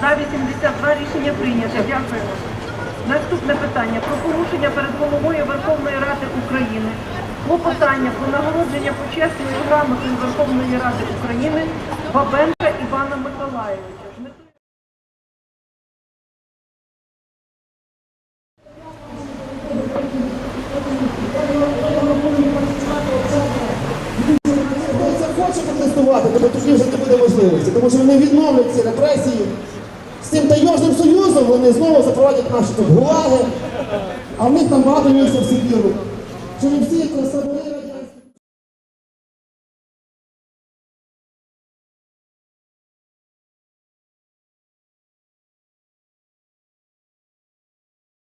За 82 рішення прийнято. Дякуємо. Наступне питання про порушення перед головою Верховної Ради України. По питання про нагородження почесної грамоти Верховної Ради України Бабенка Івана Миколаєвича. Протестувати, тому тоді вже не буде можливості, тому що вони відновлять ці репресії. З цим таємним союзом вони знову запровадять наші гулаги, а в них там багато місця в Сибіру. Чернівці, Красавири,